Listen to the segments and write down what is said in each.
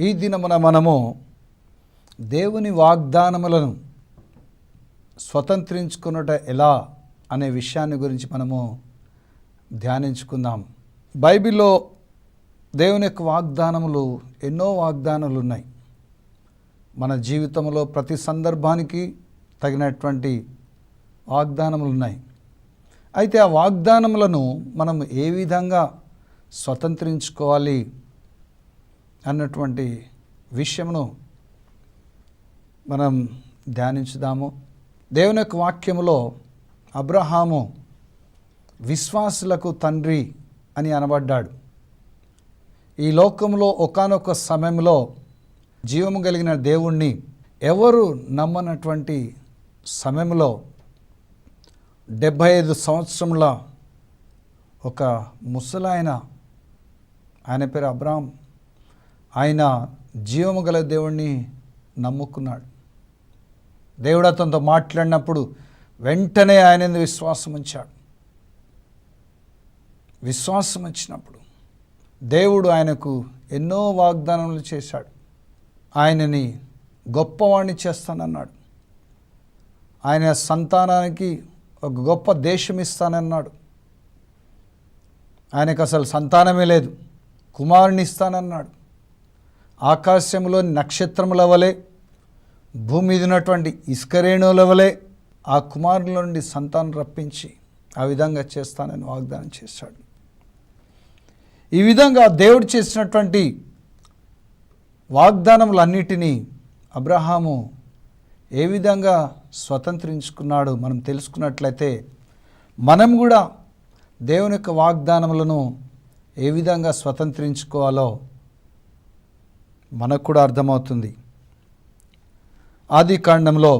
ఈ దినమున మనము దేవుని వాగ్దానములను స్వతంత్రించుకున్నట ఎలా అనే విషయాన్ని గురించి మనము ధ్యానించుకుందాం. బైబిల్లో దేవుని యొక్క వాగ్దానములు ఎన్నో వాగ్దానాలు ఉన్నాయి మన జీవితంలో ప్రతి సందర్భానికి తగినటువంటి వాగ్దానములు ఉన్నాయి అయితే ఆ వాగ్దానములను మనం ఏ విధంగా స్వతంత్రించుకోవాలి? అన్నటువంటి విషయమును మనం ధ్యానించుదాము. దేవుని యొక్క వాక్యములో అబ్రహాము విశ్వాసులకు తండ్రి అని అనబడ్డాడు. ఈ లోకంలో ఒకానొక సమయంలో జీవము కలిగిన దేవుణ్ణి ఎవరు నమ్మనటువంటి సమయంలో డెబ్భై ఐదు సంవత్సరముల ఒక ముసలాయన ఆయన పేరు అబ్రాహం ఆయన జీవము గల దేవుణ్ణి నమ్ముకున్నాడు. దేవుడు అతనితో మాట్లాడినప్పుడు వెంటనే ఆయన విశ్వాసం ఉంచాడు. విశ్వాసం వచ్చినప్పుడు దేవుడు ఆయనకు ఎన్నో వాగ్దానములు చేశాడు. ఆయనని గొప్పవాణ్ణి చేస్తానన్నాడు. ఆయన సంతానానికి ఒక గొప్ప దేశం ఇస్తానన్నాడు. ఆయనకు అసలు సంతానమే లేదు. కుమారుని ఇస్తానన్నాడు. ఆకాశంలో నక్షత్రముల వలె భూమి మీద ఉన్నటువంటి ఇసుకరేణువుల వలె ఆ కుమారుల నుండి సంతానం రప్పించి ఆ విధంగా చేస్తానని వాగ్దానం చేశాడు. ఈ విధంగా దేవుడు చేసినటువంటి వాగ్దానములన్నిటినీ అబ్రహాము ఏ విధంగా స్వతంత్రించుకున్నాడు మనం తెలుసుకున్నట్లయితే మనం కూడా దేవుని యొక్క వాగ్దానములను ఏ విధంగా స్వతంత్రించుకోవాలో మనకు కూడా అర్థమవుతుంది. ఆది కాండంలో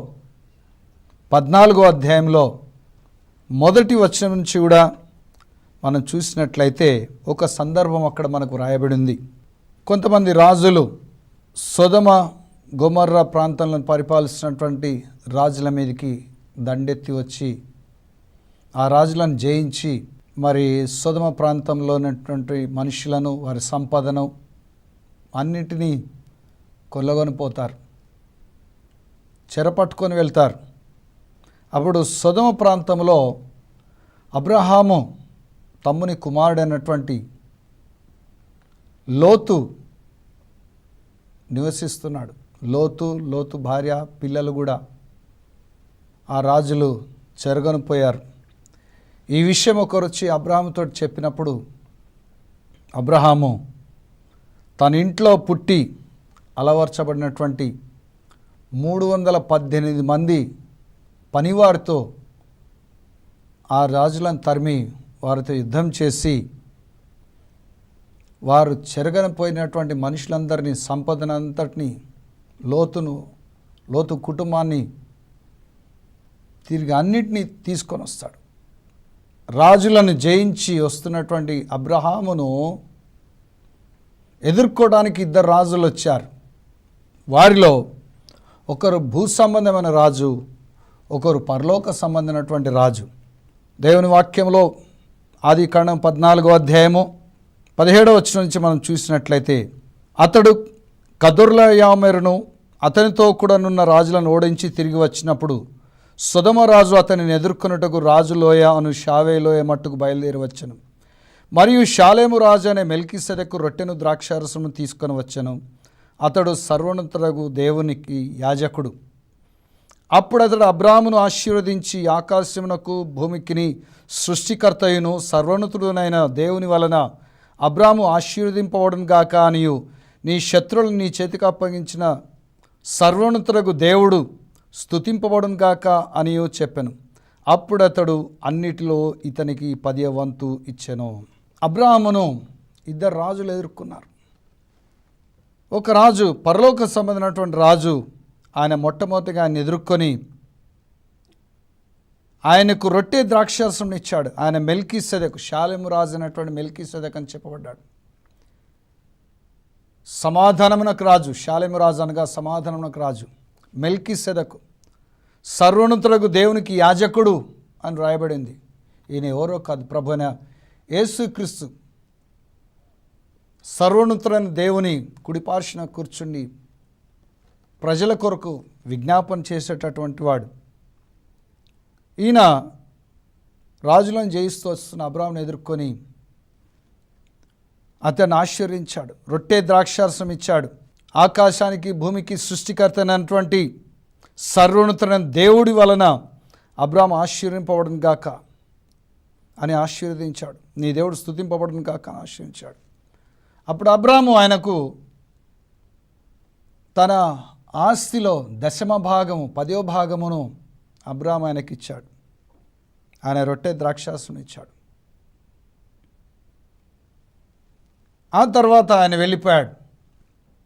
పద్నాలుగో అధ్యాయంలో మొదటి వచనం నుంచి కూడా మనం చూసినట్లయితే ఒక సందర్భం అక్కడ మనకు రాయబడింది. కొంతమంది రాజులు సొదమ గొమర్ర ప్రాంతంలో పరిపాలిస్తున్నటువంటి రాజుల మీదకి దండెత్తి వచ్చి ఆ రాజులను జయించి మరి సొదమ ప్రాంతంలో ఉన్నటువంటి మనుషులను వారి సంపదను అన్నిటినీ కొల్లగొని పోతారు. చెరపట్టుకొని వెళ్తారు. అప్పుడు సొదమ ప్రాంతంలో అబ్రహాము తమ్ముని కుమారుడైనటువంటి లోతు నివసిస్తున్నాడు. లోతు లోతు భార్య పిల్లలు కూడా ఆ రాజులు చెరగను పోయారు. ఈ విషయం ఒకరు వచ్చి అబ్రహాముతో చెప్పినప్పుడు అబ్రహాము తన ఇంట్లో పుట్టి అలవర్చబడినటువంటి మూడు వందల పద్దెనిమిది మంది పనివారితో ఆ రాజులను తరిమి వారితో యుద్ధం చేసి వారు చెరగనిపోయినటువంటి మనుషులందరినీ సంపదనంతటిని లోతును లోతు కుటుంబాన్ని తిరిగి అన్నిటినీ తీసుకొని వస్తాడు. రాజులను జయించి వస్తున్నటువంటి అబ్రహామును ఎదుర్కోవడానికి ఇద్దరు రాజులు వచ్చారు. వారిలో ఒకరు భూ సంబంధమైన రాజు ఒకరు పరలోక సంబంధమైనటువంటి రాజు. దేవుని వాక్యంలో ఆది కాండం పద్నాలుగో అధ్యాయము పదిహేడవ వచ్చిన నుంచి మనం చూసినట్లయితే అతడు కదుర్లయామెరును అతనితో కూడా నున్న రాజులను ఓడించి తిరిగి వచ్చినప్పుడు సుధమరాజు అతనిని ఎదుర్కొనుటకు రాజులోయ అను షావేలోయ మట్టుకు బయలుదేరి వచ్చను. మరియు షాలేము రాజు అనే మెల్కిసెదకు రొట్టెను ద్రాక్షారసము తీసుకొని వచ్చను. అతడు సర్వోన్నతుడగు దేవునికి యాజకుడు. అప్పుడు అతడు అబ్రామును ఆశీర్వదించి ఆకాశమునకు భూమికిని సృష్టికర్తయును సర్వోన్నతుడునైన దేవుని వలన అబ్రాము ఆశీర్వదింపవడం గాక అనియు. నీ శత్రువులను నీ చేతికి అప్పగించిన సర్వోన్నతులకు దేవుడు స్తుతింపబడం గాక అనియో చెప్పాను. అప్పుడు అతడు అన్నిటిలో ఇతనికి పదే వంతు ఇచ్చెను. అబ్రాహమును ఇద్దరు రాజులు ఎదుర్కొన్నారు. ఒక రాజు పరలోక సంబంధమైనటువంటి రాజు ఆయన మొట్టమొదటిగా ఆయన ఎదుర్కొని ఆయనకు రొట్టె ద్రాక్షాసం ఇచ్చాడు. ఆయన మెల్కీ సెదకు శాలెము రాజు అనేటువంటి మెల్కీ సెదక్ అని చెప్పబడ్డాడు. సమాధానమునకు రాజు శాలెము రాజు అనగా సమాధానమునకు రాజు. మెల్కీ సెదకు సర్వోన్నతులకు దేవునికి యాజకుడు అని రాయబడింది. ఈయన ఎవరో కాదు ప్రభున యేసుక్రీస్తు సర్వోన్నతులైన దేవుని కుడిపార్శ్వన కూర్చుండి ప్రజల కొరకు విజ్ఞాపన చేసేటటువంటి వాడు. ఈయన రాజులను జయిస్తూ వస్తున్న అబ్రాహ్మను ఎదుర్కొని అతను ఆశ్చర్యించాడు రొట్టె ద్రాక్షారసం ఇచ్చాడు. ఆకాశానికి భూమికి సృష్టికర్త అయినటువంటి సర్వోన్నతులైన దేవుడి వలన అబ్రాహం ఆశ్చర్యింపబడును గాక అని ఆశీర్వదించాడు. నీ దేవుడు స్థుతింపబడును కాక ఆశ్రయించాడు అప్పుడు అబ్రాము ఆయనకు తన ఆస్తిలో దశమ భాగము పదో భాగమును అబ్రాము ఆయనకి ఇచ్చాడు. ఆయన రొట్టె ద్రాక్షాసును ఇచ్చాడు. ఆ తర్వాత ఆయన వెళ్ళిపోయాడు.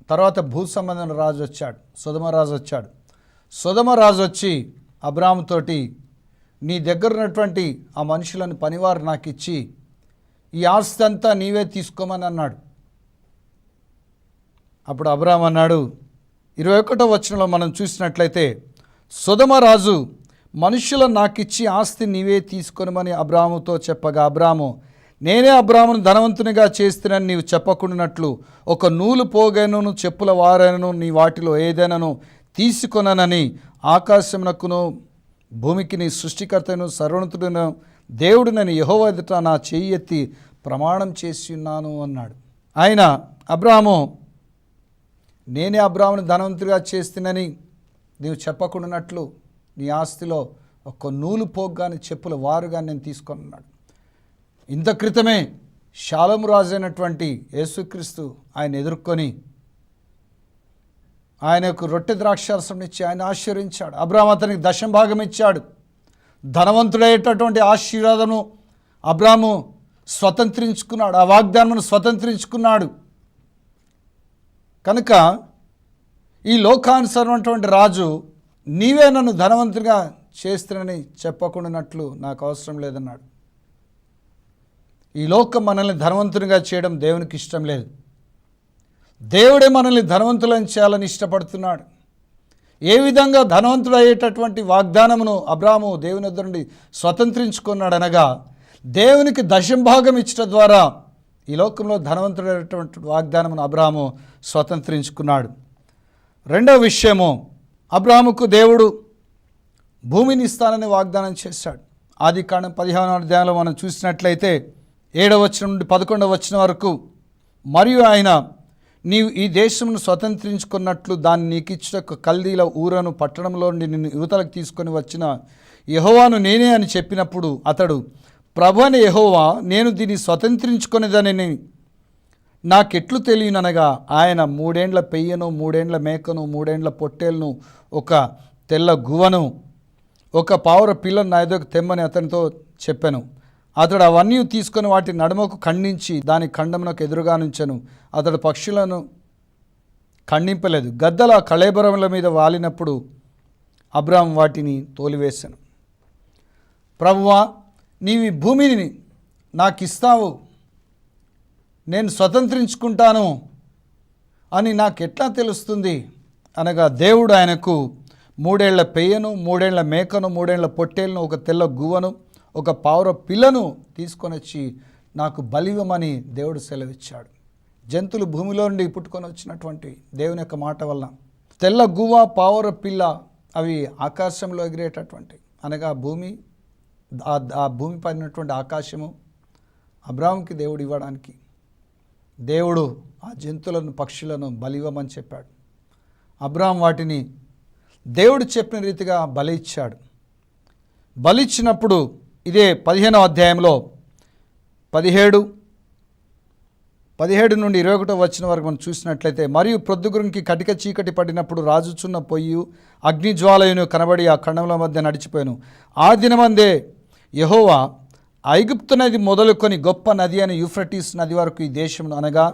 తర్వాత భూ సంబంధం రాజు వచ్చాడు. సుధమరాజు వచ్చాడు. సుధమరాజు వచ్చి అబ్రాహంతోటి నీ దగ్గర ఉన్నటువంటి ఆ మనుషులను పనివారు నాకు ఇచ్చి ఈ ఆస్తి అంతా నీవే తీసుకోమని అన్నాడు. అప్పుడు అబ్రామ్ అన్నాడు ఇరవై ఒకటో వచనంలో మనం చూసినట్లయితే సుధమరాజు మనుషుల నాకిచ్చి ఆస్తి నీవే తీసుకొనమని అబ్రాముతో చెప్పగా అబ్రాము నేనే అబ్రామును ధనవంతునిగా చేస్తున్నాను నీవు చెప్పకుండానట్లు ఒక నూలు పోగైనను చెప్పుల వారైనను నీ వాటిలో ఏదైనాను తీసుకొననని ఆకాశమునకును భూమికి నీ సృష్టికర్తను సర్వోన్నతుడను దేవుడు నేను ఎదుట నా చెయ్యి ఎత్తి ప్రమాణం చేసి ఉన్నాను అన్నాడు. ఆయన అబ్రాహము నేనే అబ్రాహ్మను ధనవంతుడిగా చేస్తున్నని నీవు చెప్పకుండానట్లు నీ ఆస్తిలో ఒక్క నూలు పోగ్గాని చెప్పుల వారుగా నేను తీసుకొన్నాడు ఇంత క్రితమే శాలము రాజు అయినటువంటి యేసుక్రీస్తు ఆయన ఎదుర్కొని ఆయనకు రొట్టె ద్రాక్షారసం ఇచ్చి ఆయన ఆశీర్వించాడు అబ్రాహ్మ అతనికి దశం భాగం ఇచ్చాడు. ధనవంతుడయ్యేటటువంటి ఆశీర్వాదము అబ్రాము స్వతంత్రించుకున్నాడు. ఆ వాగ్దానమును స్వతంత్రించుకున్నాడు. కనుక ఈ లోకానుసరమైనటువంటి రాజు నీవే నన్ను ధనవంతుడిగా చేస్తునని చెప్పకుండానట్లు నాకు అవసరం లేదన్నాడు. ఈ లోకం మనల్ని ధనవంతునిగా చేయడం దేవునికి ఇష్టం లేదు. దేవుడే మనల్ని ధనవంతులను చేయాలని ఇష్టపడుతున్నాడు. ఏ విధంగా ధనవంతుడు అయ్యేటటువంటి వాగ్దానమును అబ్రాహము దేవుని నుండి స్వతంత్రించుకున్నాడనగా దేవునికి దశంభాగం ఇచ్చడం ద్వారా ఈ లోకంలో ధనవంతుడైనటువంటి వాగ్దానమును అబ్రాహము స్వతంత్రించుకున్నాడు. రెండవ విషయము అబ్రాహముకు దేవుడు భూమిని ఇస్తానని వాగ్దానం చేశాడు. ఆది కాండం పదిహేను అధ్యాయంలో మనం చూసినట్లయితే ఏడవ వచ్చిన నుండి పదకొండవ వచ్చిన వరకు మరియు ఆయన నీవు ఈ దేశమును స్వతంత్రించుకున్నట్లు దాన్ని నీకు ఇచ్చిన కల్దీల ఊరను పట్టణంలో నిన్ను యువతలకు తీసుకొని వచ్చిన యహోవాను నేనే అని చెప్పినప్పుడు అతడు ప్రభు అని యహోవా నేను దీన్ని స్వతంత్రించుకునేదని నాకెట్లు తెలియననగా ఆయన మూడేండ్ల పెయ్యను మూడేండ్ల మేకను మూడేండ్ల పొట్టేలను ఒక తెల్ల గువ్వను ఒక పావుర పిల్లను నా ఎదుగు తెమ్మని అతనితో చెప్పాను. అతడు అవన్నీ తీసుకొని వాటి నడుమకు ఖండించి దాని ఖండమునకు ఎదురుగా నుంచెను. అతడు పక్షులను ఖండింపలేదు. గద్దల కళేబరముల మీద వాలినప్పుడు అబ్రాహం వాటిని తోలివేశాను ప్రభువా నీవి భూమిని నాకు ఇస్తావు నేను స్వతంత్రించుకుంటాను అని నాకు ఎట్లా తెలుస్తుంది? అనగా దేవుడు ఆయనకు మూడేళ్ళ పెయ్యను మూడేళ్ళ మేకను మూడేళ్ళ పొట్టేలను ఒక తెల్ల గువ్వను ఒక పావుర పిల్లను తీసుకొని వచ్చి నాకు బలివమని దేవుడు సెలవిచ్చాడు. జంతువులు భూమిలో నుండి పుట్టుకొని వచ్చినటువంటి దేవుని యొక్క మాట వల్ల తెల్ల గువ్వ పావుర పిల్ల అవి ఆకాశంలో ఎగిరేటటువంటి అనగా భూమి ఆ- భూమి పడినటువంటి ఆకాశము అబ్రాహంకి దేవుడు ఇవ్వడానికి దేవుడు ఆ జంతువులను పక్షులను బలివ్వమని చెప్పాడు. అబ్రాహం వాటిని దేవుడు చెప్పిన రీతిగా బలి ఇచ్చాడు. బలి ఇచ్చినప్పుడు ఇదే పదిహేనవ అధ్యాయంలో పదిహేడు పదిహేడు నుండి ఇరవై ఒకటో వచ్చిన వరకు మనం చూసినట్లయితే మరియు ప్రొద్దుగురికి కటిక చీకటి పడినప్పుడు రాజుచున్న పొయ్యి అగ్నిజ్వాలయును కనబడి ఆ కణముల మధ్య నడిచిపోయాను. ఆ దినమందే యహోవా ఐగుప్తు నది మొదలుకొని గొప్ప నది అని యూఫ్రటీస్ నది వరకు ఈ దేశమును అనగా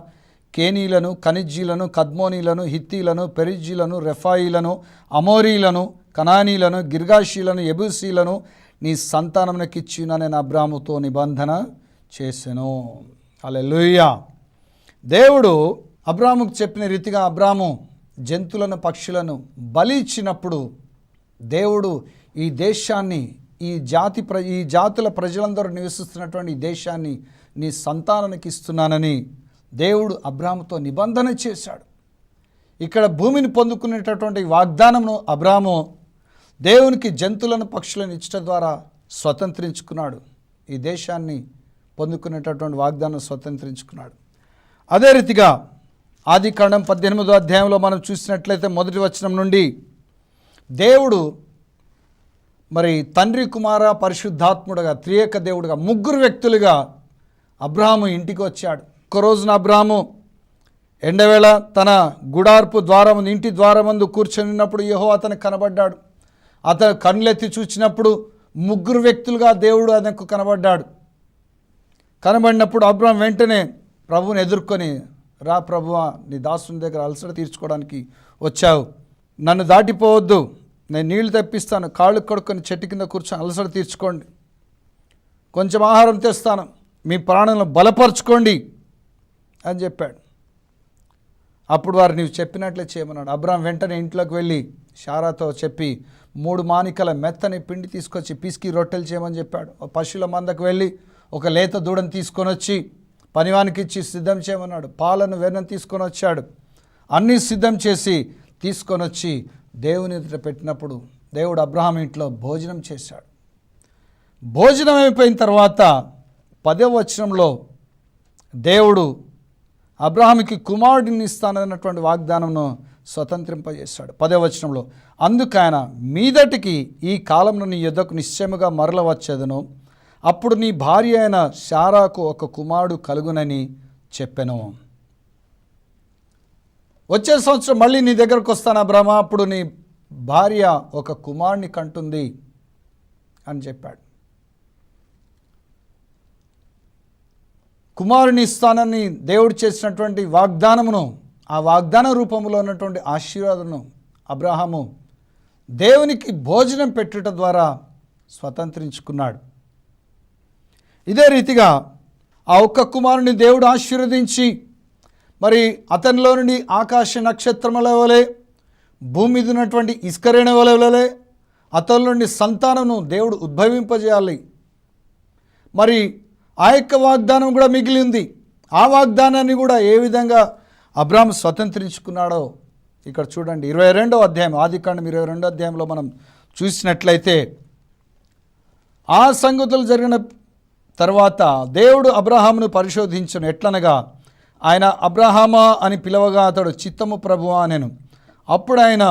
కేనీలను ఖనిజీలను కద్మోనీలను హిత్తీలను పెరిజీలను రెఫాయిలను అమోరీలను కనానీలను గిర్గాషీలను ఎబూసీలను నీ సంతానమునకిచ్చిన నేను అబ్రాముతో నిబంధన చేసెను. అలెలుయ్యా దేవుడు అబ్రాముకు చెప్పిన రీతిగా అబ్రాము జంతువులను పక్షులను బలి ఇచ్చినప్పుడు దేవుడు ఈ దేశాన్ని ఈ జాతి ప్ర ఈ జాతుల ప్రజలందరూ నివసిస్తున్నటువంటి ఈ దేశాన్ని నీ సంతానానికి ఇస్తున్నానని దేవుడు అబ్రాముతో నిబంధన చేశాడు. ఇక్కడ భూమిని పొందుకునేటటువంటి వాగ్దానమును అబ్రాము దేవునికి జంతువులను పక్షులను ఇచ్చట ద్వారా స్వతంత్రించుకున్నాడు. ఈ దేశాన్ని పొందుకునేటటువంటి వాగ్దానం స్వతంత్రించుకున్నాడు. అదే రీతిగా ఆది కాండం పద్దెనిమిదో అధ్యాయంలో మనం చూసినట్లయితే మొదటి వచనం నుండి దేవుడు మరి తండ్రి కుమార పరిశుద్ధాత్ముడుగా త్రియేక దేవుడుగా ముగ్గురు వ్యక్తులుగా అబ్రాహము ఇంటికి వచ్చాడు. ఒక రోజున అబ్రాహము ఎండవేళ తన గుడార్పు ద్వారం ఇంటి ద్వారమందు కూర్చొని ఉన్నప్పుడు యహో అతను కనబడ్డాడు. అతను కన్నులెత్తి చూచినప్పుడు ముగ్గురు వ్యక్తులుగా దేవుడు అతనికి కనబడ్డాడు. కనబడినప్పుడు అబ్రాహం వెంటనే ప్రభువుని ఎదుర్కొని రా ప్రభువా నీ దాసుని దగ్గర అలసట తీర్చుకోవడానికి వచ్చావు. నన్ను దాటిపోవద్దు. నేను నీళ్ళు తెప్పిస్తాను. కాళ్ళు కడుక్కొని చెట్టు కింద కూర్చొని అలసట తీర్చుకోండి. కొంచెం ఆహారం తెస్తాను. మీ ప్రాణంలో బలపరచుకోండి అని చెప్పాడు. అప్పుడు వారు నీవు చెప్పినట్లే చేయమన్నాడు. అబ్రాహం వెంటనే ఇంట్లోకి వెళ్ళి షారాతో చెప్పి మూడు మానికల మెత్తని పిండి తీసుకొచ్చి పిసికి రొట్టెలు చేయమని చెప్పాడు. పశువుల మందకు వెళ్ళి ఒక లేత దూడను తీసుకొని వచ్చి పనివానికి ఇచ్చి సిద్ధం చేయమన్నాడు. పాలను వెన్నను తీసుకొని వచ్చాడు. అన్నీ సిద్ధం చేసి తీసుకొని వచ్చి దేవుని ఎదుట పెట్టినప్పుడు దేవుడు అబ్రహాం ఇంట్లో భోజనం చేశాడు. భోజనం అయిపోయిన తర్వాత పదవ వచనంలో దేవుడు అబ్రహాముకి కుమారుడిని ఇస్తానన్నటువంటి వాగ్దానంను స్వతంత్రింపజేశాడు. పదే వచనంలో అందుకైన మీదటికి ఈ కాలంలో నీ యుద్ధకు నిశ్చయముగా మరల వచ్చేదను. అప్పుడు నీ భార్య అయిన శారాకు ఒక కుమారుడు కలుగునని చెప్పెను. వచ్చే సంవత్సరం మళ్ళీ నీ దగ్గరకు వస్తాను బ్రహ్మ అప్పుడు నీ భార్య ఒక కుమారుని కంటుంది అని చెప్పాడు. కుమారుని ఇస్తానని దేవుడు చేసినటువంటి వాగ్దానమును ఆ వాగ్దాన రూపంలో ఉన్నటువంటి ఆశీర్వాదను అబ్రహాము దేవునికి భోజనం పెట్టుట ద్వారా స్వతంత్రించుకున్నాడు. ఇదే రీతిగా ఆ ఒక్క కుమారుని దేవుడు ఆశీర్వదించి మరి అతనిలో నుండి ఆకాశ నక్షత్రముల వలె భూమి మీద ఉన్నటువంటి ఇసుకరేణ వలె అతని నుండి సంతానమును దేవుడు ఉద్భవింపజేయాలి. మరి ఆ యొక్క వాగ్దానం కూడా మిగిలింది ఆ వాగ్దానాన్ని కూడా ఏ విధంగా అబ్రాహం స్వతంత్రించుకున్నాడో ఇక్కడ చూడండి ఇరవై రెండో అధ్యాయం ఆదికాండం ఇరవై రెండో అధ్యాయంలో మనం చూసినట్లయితే ఆ సంగతులు జరిగిన తర్వాత దేవుడు అబ్రహామును పరిశోధించను. ఎట్లనగా ఆయన అబ్రహామా అని పిలవగా అతడు చిత్తము ప్రభువా నేను అప్పుడు ఆయన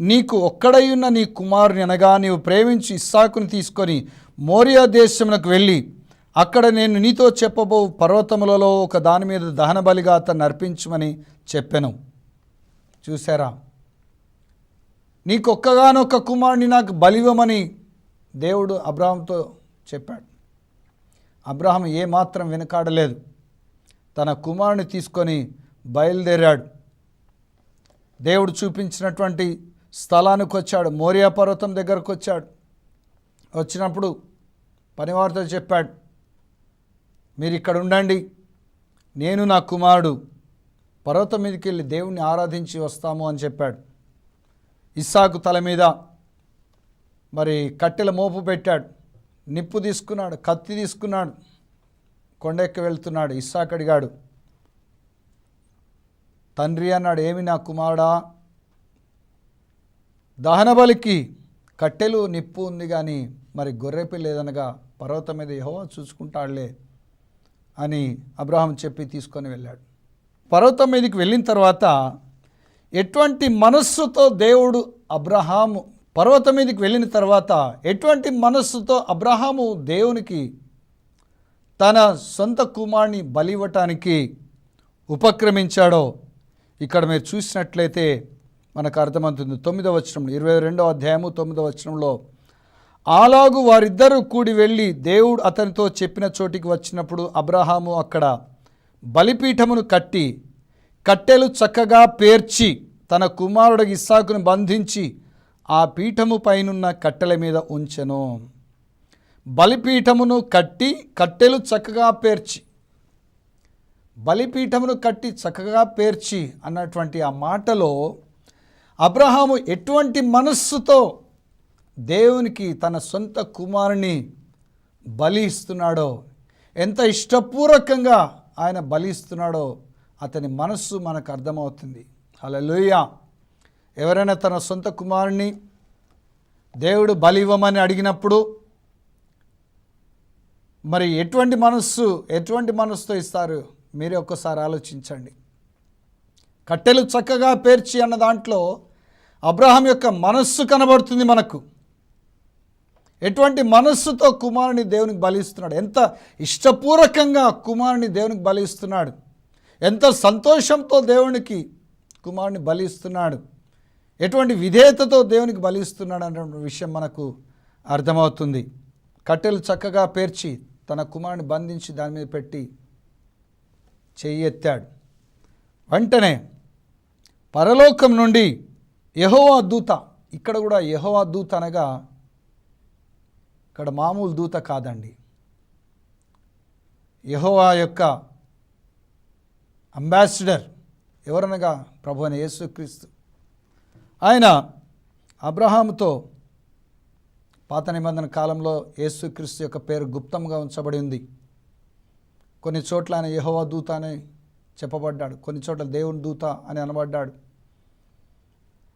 నీకు ఒక్కడయున్న నీ కుమారుని అనగా నీవు ప్రేమించి ఇస్సాకుని తీసుకొని మోరియా దేశమునకు వెళ్ళి అక్కడ నేను నీతో చెప్పబో పర్వతములలో ఒక దాని మీద దహన బలిగా అతన్ని అర్పించమని చెప్పాను. చూసారా నీకొక్కగానొక్క కుమారుని నాకు బలివ్వమని దేవుడు అబ్రాహంతో చెప్పాడు. అబ్రహాం ఏమాత్రం వెనకాడలేదు. తన కుమారుని తీసుకొని బయలుదేరాడు. దేవుడు చూపించినటువంటి స్థలానికి వచ్చాడు మోరియా పర్వతం దగ్గరకు వచ్చాడు వచ్చినప్పుడు పనివారితో చెప్పాడు మీరు ఇక్కడ ఉండండి నేను నా కుమారుడు. పర్వతం మీదకి వెళ్ళి దేవుణ్ణి ఆరాధించి వస్తాము అని చెప్పాడు. ఇస్సాకు తల మీద మరి కట్టెల మోపు పెట్టాడు. నిప్పు తీసుకున్నాడు కత్తి తీసుకున్నాడు. కొండెక్కి వెళ్తున్నాడు. ఇస్సాకు అడిగాడు తండ్రి అన్నాడు ఏమి నా కుమారుడా? దహనబలికి కట్టెలు నిప్పు ఉంది కానీ మరి గొర్రెపిల్ల లేదనగా పర్వతం మీద యెహోవా చూసుకుంటాడులే. అని అబ్రహాం చెప్పి తీసుకొని వెళ్ళాడు. పర్వతం మీదకి వెళ్ళిన తర్వాత ఎటువంటి మనస్సుతో దేవుడు అబ్రహాము పర్వతం మీదకి వెళ్ళిన తర్వాత ఎటువంటి మనస్సుతో అబ్రహాము దేవునికి తన సొంత కుమారుని బలివ్వటానికి ఉపక్రమించాడో ఇక్కడ మీరు చూసినట్లయితే మనకు అర్థమవుతుంది. తొమ్మిదవ వచనంలో ఇరవై రెండవ అధ్యాయము తొమ్మిదవ వచనంలో అలాగు వారిద్దరూ కూడి వెళ్ళి దేవుడు అతనితో చెప్పిన చోటికి వచ్చినప్పుడు అబ్రహాము అక్కడ బలిపీఠమును కట్టి కట్టెలు చక్కగా పేర్చి తన కుమారుడు ఇస్సాకును బంధించి ఆ పీఠము పైనున్న కట్టెల మీద ఉంచెను. బలిపీఠమును కట్టి కట్టెలు చక్కగా పేర్చి బలిపీఠమును కట్టి చక్కగా పేర్చి అన్నటువంటి ఆ మాటలో అబ్రహాము ఎటువంటి మనస్సుతో దేవునికి తన సొంత కుమారుని బలి ఇస్తున్నాడో ఎంత ఇష్టపూర్వకంగా ఆయన బలి ఇస్తున్నాడో అతని మనస్సు మనకు అర్థమవుతుంది. హల్లెలూయా. ఎవరైనా తన సొంత కుమారుణ్ణి దేవుడు బలి ఇవ్వమని అడిగినప్పుడు మరి ఎటువంటి మనస్సు ఎటువంటి మనస్సుతో ఇస్తారు? మీరే ఒక్కసారి ఆలోచించండి. కట్టెలు చక్కగా పేర్చి అన్న దాంట్లో అబ్రహాం యొక్క మనస్సు కనబడుతుంది మనకు. ఎటువంటి మనస్సుతో కుమారుని దేవునికి బలిస్తున్నాడు? ఎంత ఇష్టపూర్వకంగా కుమారుని దేవునికి బలిస్తున్నాడు? ఎంత సంతోషంతో దేవునికి కుమారుని బలిస్తున్నాడు? ఎటువంటి విధేయతతో దేవునికి బలిస్తున్నాడు అనే విషయం మనకు అర్థమవుతుంది. కట్టెలు చక్కగా పేర్చి తన కుమారుని బంధించి దాని మీద పెట్టి చెయ్యి ఎత్తాడు వెంటనే పరలోకం నుండి యహోవా దూత ఇక్కడ కూడా యహోవా దూత అనగా ఇక్కడ మామూలు దూత కాదండి. యహోవా యొక్క అంబాసిడర్ ఎవరనగా ప్రభు అని యేసుక్రీస్తు. ఆయన అబ్రహాముతో పాత నిబంధన కాలంలో యేసుక్రీస్తు యొక్క పేరు గుప్తంగా ఉంచబడి ఉంది. కొన్ని చోట్ల ఆయన యహోవా దూత అని చెప్పబడ్డాడు. కొన్ని చోట్ల దేవుని దూత అని అనబడ్డాడు.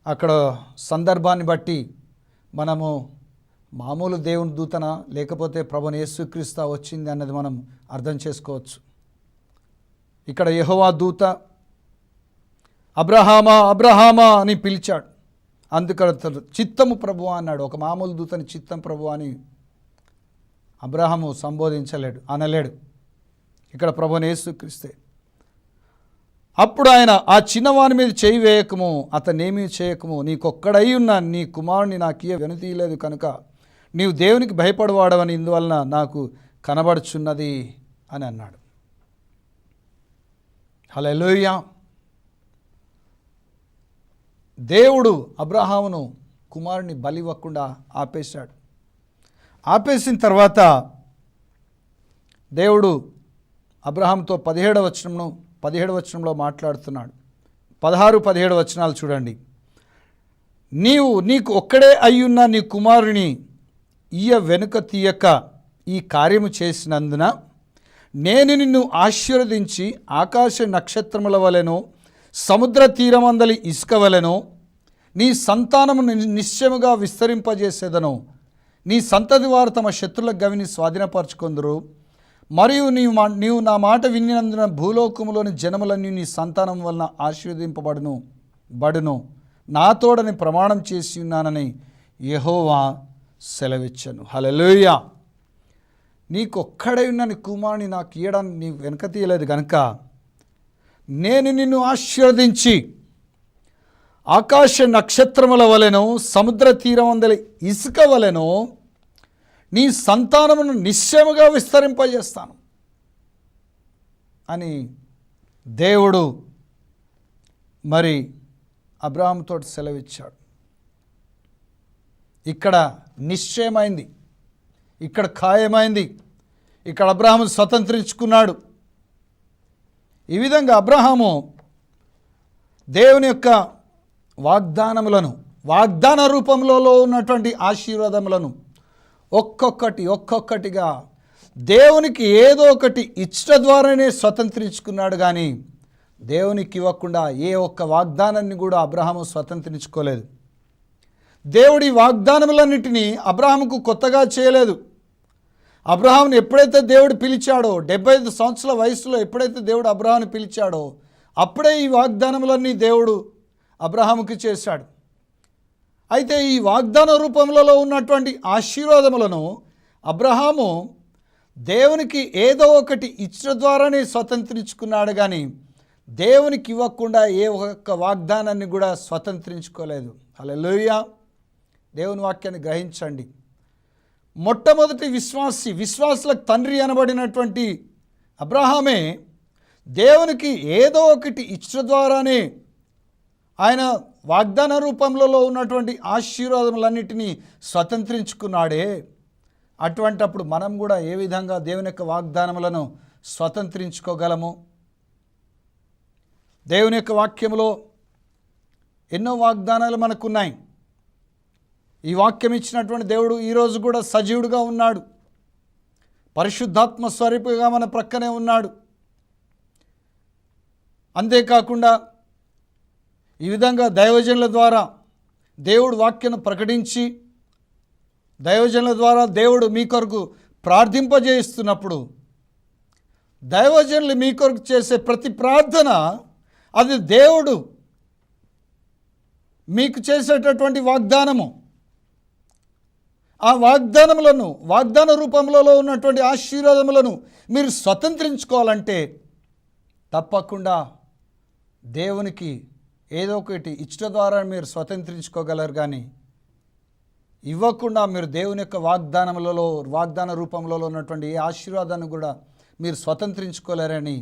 అక్కడ సందర్భాన్ని బట్టి మనము మామూలు దేవుని దూతన? లేకపోతే ప్రభుని యేసుక్రీస్తు వచ్చింది అన్నది మనం అర్థం చేసుకోవచ్చు. ఇక్కడ యహోవా దూత అబ్రహామా అబ్రహామా అని పిలిచాడు. అందుకని చిత్తము ప్రభు అన్నాడు. ఒక మామూలు దూతని చిత్తం ప్రభు అని అబ్రహాము సంబోధించలేడు అనలేడు. ఇక్కడ ప్రభుని యేసుక్రీస్తే అప్పుడు ఆయన ఆ చిన్నవాని మీద చేయి వేయకము అతనేమీ చేయకము? నీకొక్కడై ఉన్న నీ కుమారుని నాకు ఏ వెనుతీయలేదు కనుక నీవు దేవునికి భయపడవాడవని ఇందువలన నాకు కనబడుచున్నది అని అన్నాడు. హలోయ దేవుడు అబ్రహామును కుమారుని బలివ్వకుండా ఆపేశాడు. ఆపేసిన తర్వాత దేవుడు అబ్రహాంతో పదిహేడవ వచనంను పదిహేడు వచనంలో మాట్లాడుతున్నాడు. పదహారు పదిహేడు వచనాలు చూడండి. నీవు నీకు ఒక్కడే అయ్యున్న నీ కుమారుని ఈయ వెనుక తీయక ఈ కార్యము చేసినందున నేను నిన్ను ఆశీర్వదించి ఆకాశ నక్షత్రముల వలెను సముద్ర తీరమందలి ఇసుక వలెను నీ సంతానమును నిశ్చయముగా విస్తరింపజేసేదను నీ సంతతి వారు తమ శత్రుల గవిని స్వాధీనపరచుకుందరు. మరియు నీవు మా నీవు నా మాట విన్నందున భూలోకములోని జనములన్నీ నీ సంతానం వలన ఆశీర్వదింపబడును బడును. నా తోడని ప్రమాణం చేసి ఉన్నానని యహోవా సెలవిచ్చను. హలలోయ నీకొక్కడై ఉన్న నీ కుమారుని నాకు ఇయ్యడానికి నీ వెనక తీయలేదు కనుక నేను నిన్ను ఆశీర్వదించి ఆకాశ నక్షత్రముల వలెను సముద్ర తీరం వందల ఇసుక వలెను నీ సంతానమును నిశ్చయముగా విస్తరింపజేస్తాను అని దేవుడు మరి అబ్రాహంతో సెలవిచ్చాడు. ఇక్కడ నిశ్చయమైంది. ఇక్కడ ఖాయమైంది. ఇక్కడ అబ్రహాము స్వతంత్రించుకున్నాడు. ఈ విధంగా అబ్రహాము దేవుని యొక్క వాగ్దానములను వాగ్దాన రూపంలో ఉన్నటువంటి ఆశీర్వాదములను ఒక్కొక్కటి ఒక్కొక్కటిగా దేవునికి ఏదో ఒకటి ఇచ్చట ద్వారానే స్వతంత్రించుకున్నాడు కానీ దేవునికి ఇవ్వకుండా ఏ ఒక్క వాగ్దానాన్ని కూడా అబ్రహాము స్వతంత్రించుకోలేదు. దేవుడి వాగ్దానములన్నిటినీ అబ్రహాముకు కొత్తగా చేయలేదు. అబ్రహాంను ఎప్పుడైతే దేవుడు పిలిచాడో డెబ్బై ఐదు సంవత్సరాల వయసులో ఎప్పుడైతే దేవుడు అబ్రహాంని పిలిచాడో అప్పుడే ఈ వాగ్దానములన్నీ దేవుడు అబ్రహాముకి చేశాడు. అయితే ఈ వాగ్దాన రూపంలో ఉన్నటువంటి ఆశీర్వాదములను అబ్రహాము దేవునికి ఏదో ఒకటి ఇచ్చిన ద్వారానే స్వతంత్రించుకున్నాడు కానీ దేవునికి ఇవ్వకుండా ఏ ఒక్క వాగ్దానాన్ని కూడా స్వతంత్రించుకోలేదు. అలా దేవుని వాక్యాన్ని గ్రహించండి. మొట్టమొదటి విశ్వాసి విశ్వాసులకు తండ్రి అనబడినటువంటి అబ్రహామే దేవునికి ఏదో ఒకటి ఇచ్చ ద్వారానే ఆయన వాగ్దాన రూపంలో ఉన్నటువంటి ఆశీర్వాదములన్నిటినీ స్వతంత్రించుకున్నాడే. అటువంటప్పుడు మనం కూడా ఏ విధంగా దేవుని యొక్క వాగ్దానములను స్వతంత్రించుకోగలము? దేవుని యొక్క వాక్యములో ఎన్నో వాగ్దానాలు మనకున్నాయి. ఈ వాక్యం ఇచ్చినటువంటి దేవుడు ఈరోజు కూడా సజీవుడుగా ఉన్నాడు. పరిశుద్ధాత్మ స్వరూపుగా మన ప్రక్కనే ఉన్నాడు. అంతేకాకుండా ఈ విధంగా దైవజనుల ద్వారా దేవుడు వాక్యను ప్రకటించి దైవజనుల ద్వారా దేవుడు మీ కొరకు ప్రార్థింపజేస్తున్నప్పుడు దైవజనులు మీ కొరకు చేసే ప్రతి ప్రార్థన అది దేవుడు మీకు చేసేటటువంటి వాగ్దానము. ఆ వాగ్దానములను వాగ్దాన రూపంలో ఉన్నటువంటి ఆశీర్వాదములను మీరు స్వతంత్రించుకోవాలంటే తప్పకుండా దేవునికి ఏదో ఒకటి ఇచ్చట ద్వారా మీరు స్వతంత్రించుకోగలరు కానీ ఇవ్వకుండా మీరు దేవుని యొక్క వాగ్దానములలో వాగ్దాన రూపంలో ఉన్నటువంటి ఏ ఆశీర్వాదాన్ని కూడా మీరు స్వతంత్రించుకోలేరని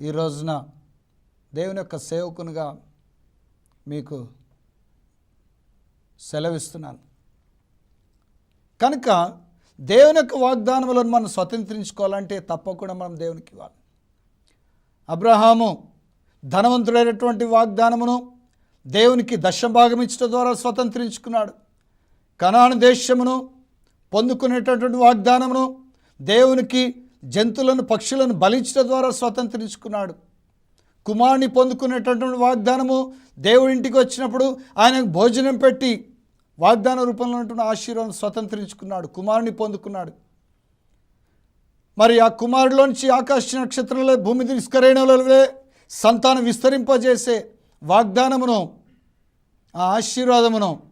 ఈ రోజున దేవుని యొక్క సేవకునిగా మీకు సెలవిస్తున్నాను. కనుక దేవుని యొక్క వాగ్దానములను మనం స్వతంత్రించుకోవాలంటే తప్పకుండా మనం దేవునికి ఇవ్వాలి. అబ్రహాము ధనవంతుడైనటువంటి వాగ్దానమును దేవునికి దశభాగం ఇచ్చడం ద్వారా స్వతంత్రించుకున్నాడు. కనాను దేశమును పొందుకునేటటువంటి వాగ్దానమును దేవునికి జంతువులను పక్షులను బలించడం ద్వారా స్వతంత్రించుకున్నాడు. కుమారుని పొందుకునేటటువంటి వాగ్దానము దేవుడింటికి వచ్చినప్పుడు ఆయనకు భోజనం పెట్టి వాగ్దాన రూపంలో ఉన్నటువంటి ఆశీర్వాదం స్వతంత్రించుకున్నాడు కుమారుని పొందుకున్నాడు. మరి ఆ కుమారులోంచి ఆకాశ నక్షత్రంలో భూమి నిష్కరణలే సంతానం విస్తరింపజేసే వాగ్దానమును ఆ ఆశీర్వాదమును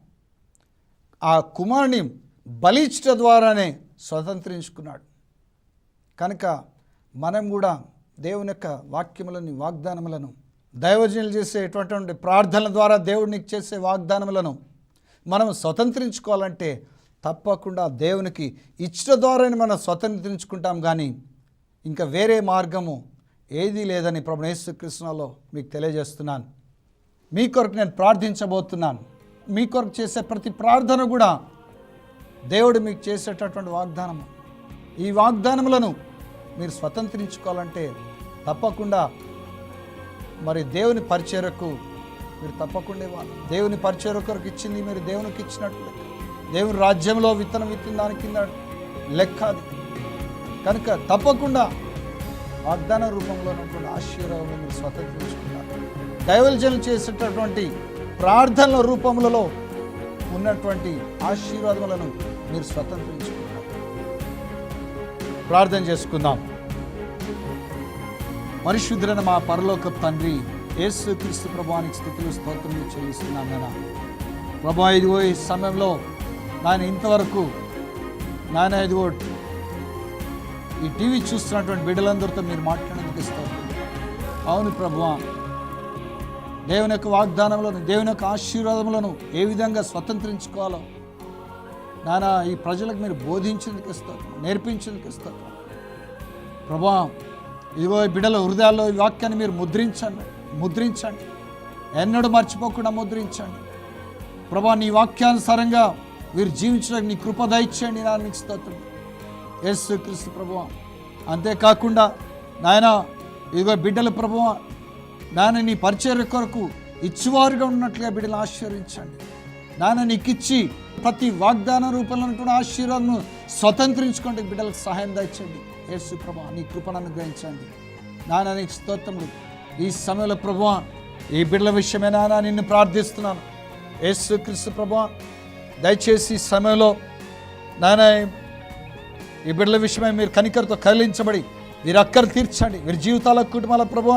ఆ కుమారుని బలిచ్చట ద్వారానే స్వతంత్రించుకున్నాడు. కనుక మనం కూడా దేవుని యొక్క వాక్యములని వాగ్దానములను దైవజనులు చేసేటువంటి ప్రార్థనల ద్వారా దేవుడికి చేసే వాగ్దానములను మనం స్వతంత్రించుకోవాలంటే తప్పకుండా దేవునికి ఇచ్చట ద్వారానే మనం స్వతంత్రించుకుంటాం కానీ ఇంకా వేరే మార్గము ఏదీ లేదని ప్రభు కృష్ణలో మీకు తెలియజేస్తున్నాను. మీ కొరకు నేను ప్రార్థించబోతున్నాను. మీ కొరకు చేసే ప్రతి ప్రార్థన కూడా దేవుడు మీకు చేసేటటువంటి వాగ్దానము. ఈ వాగ్దానములను మీరు స్వతంత్రించుకోవాలంటే తప్పకుండా మరి దేవుని పరిచయకు మీరు తప్పకుండా ఇవ్వాలి. దేవుని పరిచయం ఒకరికి ఇచ్చింది మీరు దేవునికి ఇచ్చినట్లు లెక్క. దేవుని రాజ్యంలో విత్తనం విత్తిన దాని కింద లెక్క అది. కనుక తప్పకుండా వాగ్దాన రూపంలో ఉన్నటువంటి ఆశీర్వాదం మీరు స్వతంత్రించుకున్నారు దైవజనం చేసేటటువంటి ప్రార్థనల రూపములలో ఉన్నటువంటి ఆశీర్వాదములను మీరు స్వతంత్రించుకున్నారు ప్రార్థన చేసుకుందాం. పరిశుద్ధులైన మా పరలోక తండ్రి యేసు క్రీస్తు ప్రభానికి స్థుతులు స్తోత్రములు చెల్లిస్తున్నాను నాయన. ప్రభా ఇదిగో ఈ సమయంలో నాయన ఇంతవరకు నాయన ఇదిగో ఈ టీవీ చూస్తున్నటువంటి బిడ్డలందరితో మీరు మాట్లాడేందుకు ఇస్తారు అవును ప్రభువా దేవుని యొక్క వాగ్దానములను దేవుని యొక్క ఆశీర్వాదములను ఏ విధంగా స్వతంత్రించుకోవాలో నానా ఈ ప్రజలకు మీరు బోధించేందుకు ఇస్తారు నేర్పించేందుకు ఇస్తారు ప్రభా ఇదిగో ఈ బిడ్డల హృదయాల్లో ఈ వాక్యాన్ని మీరు ముద్రించండి. ముద్రించండి. ఎన్నడూ మర్చిపోకుండా ముద్రించండి. ప్రభా నీ వాక్యానుసారంగా వీరు జీవించడానికి నీ కృప దయచేయండి నా నీకు స్తోత్రం. యేసు క్రీస్తు ప్రభువ అంతేకాకుండా నాయన ఇదిగో బిడ్డల ప్రభువ నాయన నీ పరిచర్య కొరకు ఇచ్చివారుగా ఉన్నట్లుగా బిడ్డలు ఆశీర్వించండి నాయన నీకు ఇచ్చి ప్రతి వాగ్దాన రూపంలో ఉన్నటువంటి ఆశీర్వాదం స్వతంత్రించుకోండి బిడ్డలకు సహాయం దయచండి యేసు ప్రభా నీ కృపను అనుగ్రహించండి. నాయన నీకు స్తోత్రములు. ఈ సమయంలో ప్రభు ఈ బిడ్డల విషయమే నాన్న నిన్ను ప్రార్థిస్తున్నాను. యేసు క్రీస్తు ప్రభు దయచేసి ఈ సమయంలో నాన్న ఈ బిడ్డల విషయమై మీరు కనికరతో కదిలించబడి వీరి అక్కరు తీర్చండి. వీరి జీవితాల కుటుంబాల ప్రభు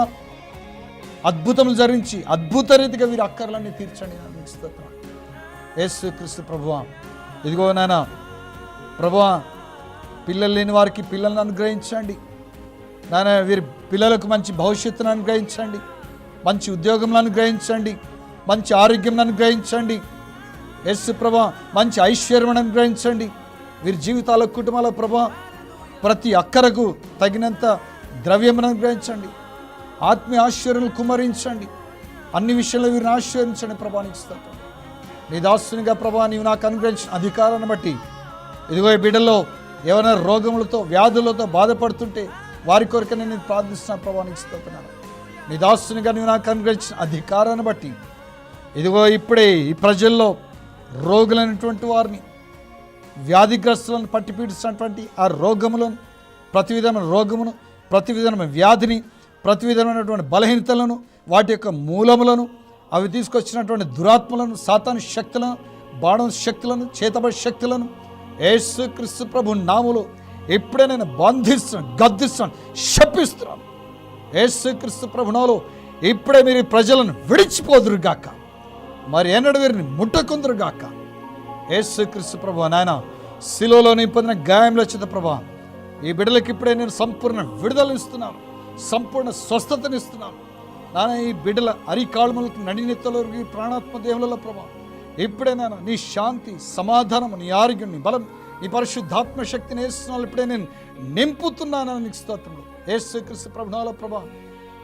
అద్భుతములు జరించి అద్భుత రీతిగా వీరి అక్కర్లన్నీ తీర్చండి యేసు క్రీస్తు ప్రభువ ఇదిగో నాయన ప్రభువ పిల్లలు లేని వారికి పిల్లల్ని అనుగ్రహించండి. నాన్న వీరి పిల్లలకు మంచి భవిష్యత్తును అనుగ్రహించండి. మంచి ఉద్యోగంలో అనుగ్రహించండి. మంచి ఆరోగ్యం అనుగ్రహించండి. ఎస్సు ప్రభా మంచి ఐశ్వర్యం అనుగ్రహించండి. వీరి జీవితాల కుటుంబాల ప్రభా ప్రతి అక్కరకు తగినంత ద్రవ్యమును అనుగ్రహించండి. ఆత్మీయ ఆశ్చర్యలు కుమరించండి అన్ని విషయంలో వీరిని ఆశ్చర్యించండి ప్రభానికి నీ దాస్తునిగా ప్రభా నీవు నాకు అనుగ్రహించిన అధికారాన్ని బట్టి ఇదిగో బిడ్డలో ఏమైనా రోగములతో వ్యాధులతో బాధపడుతుంటే వారి కొరకు నేను ప్రార్థిస్తున్న ప్రభానికి స్తోత్రనాను నీ దాస్తునిగా నువ్వు నాకు అనుగ్రహించిన అధికారాన్ని బట్టి ఇదిగో ఇప్పుడే ఈ ప్రజల్లో రోగులైనటువంటి వారిని వ్యాధిగ్రస్తులను పట్టి పీడిస్తున్నటువంటి ఆ రోగములను ప్రతి విధమైన రోగమును ప్రతి విధమైన వ్యాధిని ప్రతి విధమైనటువంటి బలహీనతలను వాటి యొక్క మూలములను అవి తీసుకొచ్చినటువంటి దురాత్మలను సాతాను శక్తులను బాణం శక్తులను చేతబడి శక్తులను యేసు క్రీస్తు ప్రభు నాములు ఇప్పుడే నేను బంధిస్తున్నాను గద్దిస్తున్నాను శపిస్తున్నాను. యేసుక్రీస్తు ప్రభునాలు ఇప్పుడే మీరు ప్రజలను ప్రజలను విడిచిపోదురుగాక. మరి ఎన్నడు వీరిని ముట్టకుందురుగాక. యేసు క్రీస్తు ప్రభు నాయన శిలోలోని పొందిన గాయంలో చేత ప్రభా ఈ బిడ్డలకి ఇప్పుడే నేను సంపూర్ణ విడుదలనిస్తున్నాను సంపూర్ణ స్వస్థతనిస్తున్నాను. నాన్న ఈ బిడ్డల అరికాళ్ళములకు నడినెత్తలకి ప్రాణాత్మ దేవులలో ప్రభా ఇప్పుడే నాన్న నీ శాంతి సమాధానం నీ ఆరోగ్యం నీ బలం నీ పరిశుద్ధాత్మ శక్తిని వేస్తున్నాను ఇప్పుడే నేను నింపుతున్నానని నీకు స్తోత్రంలో యేసు క్రీస్తు ప్రభునాల ప్రభా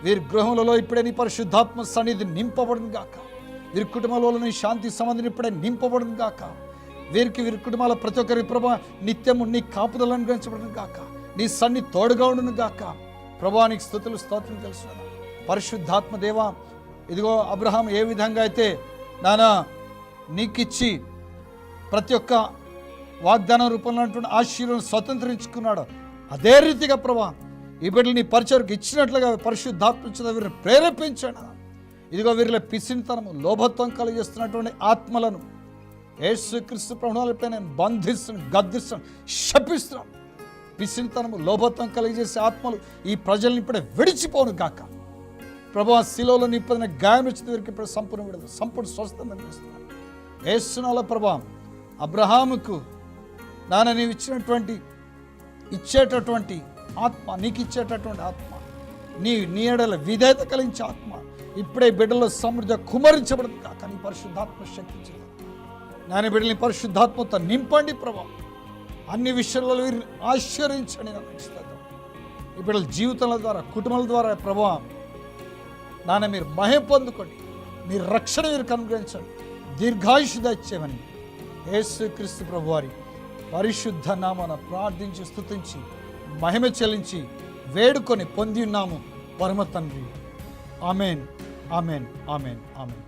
వీరి గృహములలో ఇప్పుడే నీ పరిశుద్ధాత్మ సన్నిధి నింపబడును గాక. వీరి కుటుంబాలలో నీ శాంతి సమాధిని ఇప్పుడే నింపబడును గాక. వీరికి వీరి కుటుంబాల ప్రతి ఒక్కరి ప్రభా నిత్యము నీ కాపుదలను అనుగ్రహించబడును గాక. నీ సన్ని తోడుగా ఉండును గాక. ప్రభానికి స్థుతులు స్తోత్రం తెలుసు పరిశుద్ధాత్మ దేవ ఇదిగో అబ్రహాం ఏ విధంగా అయితే నానా నీకిచ్చి ప్రతి ఒక్క వాగ్దానం రూపంలో ఉన్నటువంటి ఆశీర్వాదం స్వతంత్రించుకున్నాడు. అదే రీతిగా ప్రభా ఈ బిడ్డలు నీ పరిచయకు ఇచ్చినట్లుగా పరిశుద్ధాత్మించిన వీరిని ప్రేరేపించాడు. ఇదిగో వీరిలో పిసినితనము లోభత్వం కలిగిస్తున్నటువంటి ఆత్మలను యేసుక్రీస్తు ప్రభుత్వాలపై నేను బంధిస్తున్నాను గద్దిస్తున్నాను శపిస్తున్నాను. పిసినితనము లోభత్వం కలిగజేసే ఆత్మలు ఈ ప్రజల్ని ఇప్పుడే విడిచిపోను గాక. ప్రభు ఆ శిలోలో నింపదిన గాయం వచ్చిన వీరికి ఇప్పుడు సంపూర్ణ విడుదల సంపూర్ణ స్వస్థత అనిపిస్తున్నాను ఏసునాల ప్రభా అబ్రహాముకు నాన్న నీవు ఇచ్చినటువంటి ఇచ్చేటటువంటి ఆత్మ నీకు ఇచ్చేటటువంటి ఆత్మ నీ నీ ఎడల విధేయత కలిగించే ఆత్మ ఇప్పుడే బిడ్డలో సమృద్ధి కుమరించబడదు కాక నీ పరిశుద్ధాత్మ శక్తి చేత. నాని బిడ్డని పరిశుద్ధాత్మతో నింపండి ప్రభా. అన్ని విషయాలలో వీరిని ఆశ్చర్యించండి నాకు ఇస్తాను ఈ బిడ్డల జీవితాల ద్వారా కుటుంబాల ద్వారా ప్రభా నాన్న మీరు మహిమ పొందుకోండి. మీరు రక్షణ మీరు కనుగ్రహించండి దీర్ఘాయుషు దచ్చేమని యేసు క్రీస్తు ప్రభు వారి పరిశుద్ధ నామన ప్రార్థించి స్థుతించి మహిమ చెల్లించి వేడుకొని పొంది ఉన్నాము. పరమ తండ్రి. ఆమెన్. ఆమెన్. ఆమెన్. ఆమెన్.